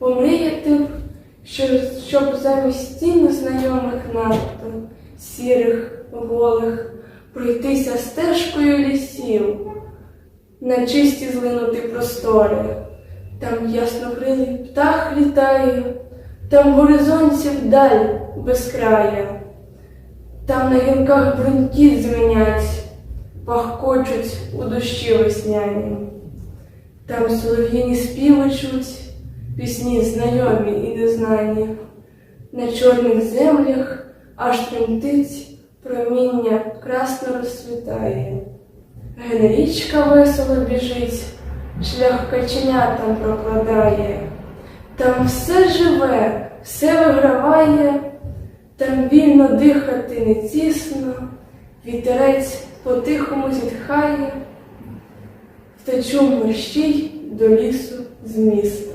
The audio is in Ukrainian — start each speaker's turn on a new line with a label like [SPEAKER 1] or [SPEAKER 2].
[SPEAKER 1] Б, що, щоб замість стін знайомих надто, сірих, голих, пройтися стежкою лісів, на чисті злинути простори. Там яснокрилий птах літає, там горизонті вдаль безкрая, там на гілках бруньки дзвенять, пахкочуть у дощі весняні. Там солов'їні співи чуть, пісні знайомі і незнані. На чорних землях аж тремтить проміння красно розцвітає. Ген річка весело біжить, шлях каченятам прокладає. Там все живе, все виграває, там вільно дихати не тісно, вітерець по-тихому зітхає, втечу мерщій до лісу з міста.